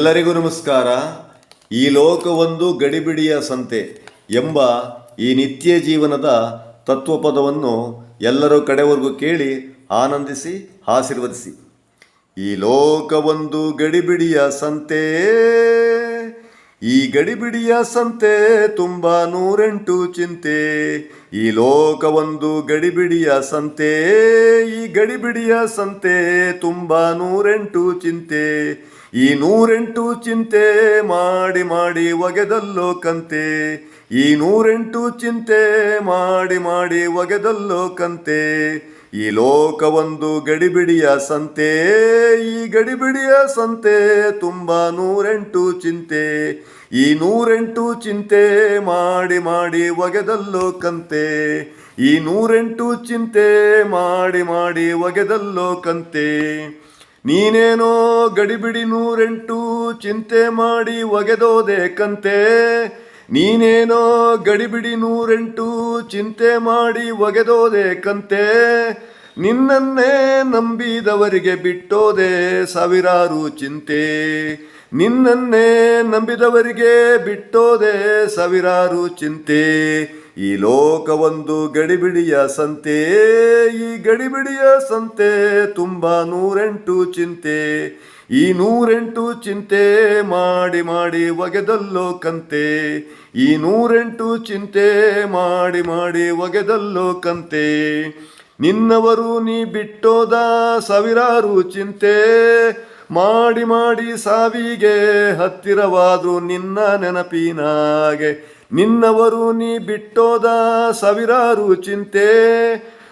ಎಲ್ಲರಿಗೂ ನಮಸ್ಕಾರ. ಈ ಲೋಕವೊಂದು ಗಡಿಬಿಡಿಯ ಸಂತೆ ಎಂಬ ಈ ನಿತ್ಯ ಜೀವನದ ತತ್ವಪದವನ್ನು ಎಲ್ಲರೂ ಕಡೆವರೆಗೂ ಕೇಳಿ ಆನಂದಿಸಿ, ಆಶೀರ್ವದಿಸಿ. ಈ ಲೋಕವೊಂದು ಗಡಿಬಿಡಿಯ ಸಂತೆ. ಈ ಗಡಿಬಿಡಿಯ ಸಂತೆ ತುಂಬ ನೂರೆಂಟು ಚಿಂತೆ. ಈ ಲೋಕವೊಂದು ಗಡಿಬಿಡಿಯ ಸಂತೆ, ಈ ಗಡಿಬಿಡಿಯ ಸಂತೆ ತುಂಬ ನೂರೆಂಟು ಚಿಂತೆ. ಈ ನೂರೆಂಟು ಚಿಂತೆ ಮಾಡಿ ಮಾಡಿ ಒಗೆದಲ್ಲೋ ಕಂತೆ. ಈ ನೂರೆಂಟು ಚಿಂತೆ ಮಾಡಿ ಮಾಡಿ ಒಗೆದಲ್ಲೋ ಕಂತೆ. ಈ ಲೋಕವೊಂದು ಗಡಿಬಿಡಿಯ ಸಂತೆ, ಈ ಗಡಿಬಿಡಿಯ ಸಂತೆ ತುಂಬ ನೂರೆಂಟು ಚಿಂತೆ. ಈ ನೂರೆಂಟು ಚಿಂತೆ ಮಾಡಿ ಮಾಡಿ ಒಗೆದಲ್ಲೋ ಕಂತೆ. ಈ ನೂರೆಂಟು ಚಿಂತೆ ಮಾಡಿ ಮಾಡಿ ಒಗೆದಲ್ಲೋ ಕಂತೆ. ನೀನೇನೋ ಗಡಿಬಿಡಿ ನೂರೆಂಟು ಚಿಂತೆ ಮಾಡಿ ಒಗೆದೋದೆ ಕಂತೆ. ನೀನೇನೋ ಗಡಿಬಿಡಿ ನೂರೆಂಟು ಚಿಂತೆ ಮಾಡಿ ಒಗೆದೋದೆ ಕಂತೆ, ನಿನ್ನನ್ನೇ ನಂಬಿದವರಿಗೆ ಬಿಟ್ಟೋದೆ ಸಾವಿರಾರು ಚಿಂತೆ, ನಿನ್ನನ್ನೇ ನಂಬಿದವರಿಗೆ ಬಿಟ್ಟೋದೆ ಸಾವಿರಾರು ಚಿಂತೆ. ಈ ಲೋಕವೊಂದು ಗಡಿಬಿಡಿಯ ಸಂತೆ, ಈ ಗಡಿಬಿಡಿಯ ಸಂತೆ ತುಂಬ ನೂರೆಂಟು ಚಿಂತೆ. ಈ ನೂರೆಂಟು ಚಿಂತೆ ಮಾಡಿ ಮಾಡಿ ಒಗೆದಲ್ಲೋ ಕಂತೆ. ಈ ನೂರೆಂಟು ಚಿಂತೆ ಮಾಡಿ ಮಾಡಿ ಒಗೆದಲ್ಲೋ ಕಂತೆ. ನಿನ್ನವರು ನೀ ಬಿಟ್ಟೋದ ಸಾವಿರಾರು ಚಿಂತೆ. ಮಾಡಿ ಮಾಡಿ ಸಾವಿಗೆ ಹತ್ತಿರವಾದ್ರು ನಿನ್ನ ನೆನಪಿನಾಗೆ. ನಿನ್ನವರು ನೀ ಬಿಟ್ಟೋದ ಸಾವಿರಾರು ಚಿಂತೆ.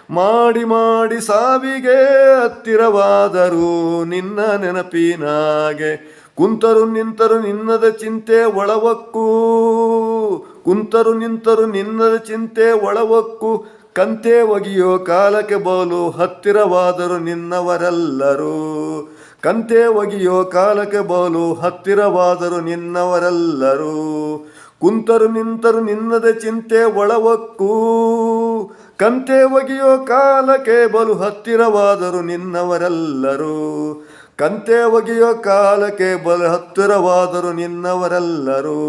ಮಾಡಿ ಮಾಡಿ ಸಾವಿಗೆ ಹತ್ತಿರವಾದರೂ ನಿನ್ನ ನೆನಪಿನಾಗೆ. ಕುಂತರು ನಿಂತರು ನಿನ್ನದ ಚಿಂತೆ ಒಳವಕ್ಕು. ಕುಂತರು ನಿಂತರು ನಿನ್ನದ ಚಿಂತೆ ಒಳವಕ್ಕು. ಕಂತೆ ಒಗೆಯೋ ಕಾಲಕ್ಕೆ ಬೋಲು ಹತ್ತಿರವಾದರು ನಿನ್ನವರೆಲ್ಲರೂ. ಕಂತೆ ಒಗೆಯೋ ಕಾಲಕ್ಕೆ ಬೋಲು ಹತ್ತಿರವಾದರು ನಿನ್ನವರೆಲ್ಲರೂ. ಕುಂತರು ನಿಂತರು ನಿನ್ನದ ಚಿಂತೆ ಒಳವಕ್ಕೂ. ಕಂತೆ ಒಗೆಯೋ ಕಾಲಕ್ಕೆ ಬಲು ಹತ್ತಿರವಾದರು ನಿನ್ನವರೆಲ್ಲರೂ. ಕಂತೆ ಒಗೆಯೋ ಕಾಲಕ್ಕೆ ಬಲು ಹತ್ತಿರವಾದರು ನಿನ್ನವರೆಲ್ಲರೂ.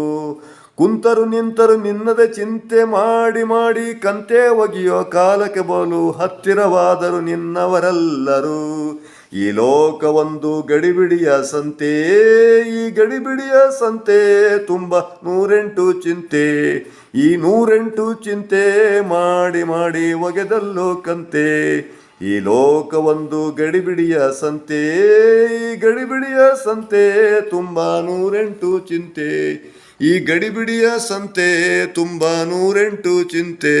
ಕುಂತರು ನಿಂತರು ನಿನ್ನದ ಚಿಂತೆ ಮಾಡಿ ಮಾಡಿ ಕಂತೆ ಒಗೆಯೋ ಕಾಲಕ್ಕೆ ಬಲು ಹತ್ತಿರವಾದರು ನಿನ್ನವರೆಲ್ಲರೂ. ಈ ಲೋಕವೊಂದು ಗಡಿಬಿಡಿಯ ಸಂತೆ, ಈ ಗಡಿಬಿಡಿಯ ಸಂತೆ ತುಂಬ ನೂರೆಂಟು ಚಿಂತೆ. ಈ ನೂರೆಂಟು ಚಿಂತೆ ಮಾಡಿ ಮಾಡಿ ಒಗೆದಲ್ಲೋ ಕಂತೆ. ಈ ಲೋಕವೊಂದು ಗಡಿಬಿಡಿಯ ಸಂತೆ, ಈ ಗಡಿಬಿಡಿಯ ಸಂತೆ ತುಂಬ ನೂರೆಂಟು ಚಿಂತೆ. ಈ ಗಡಿಬಿಡಿಯ ಸಂತೆ ತುಂಬ ನೂರೆಂಟು ಚಿಂತೆ.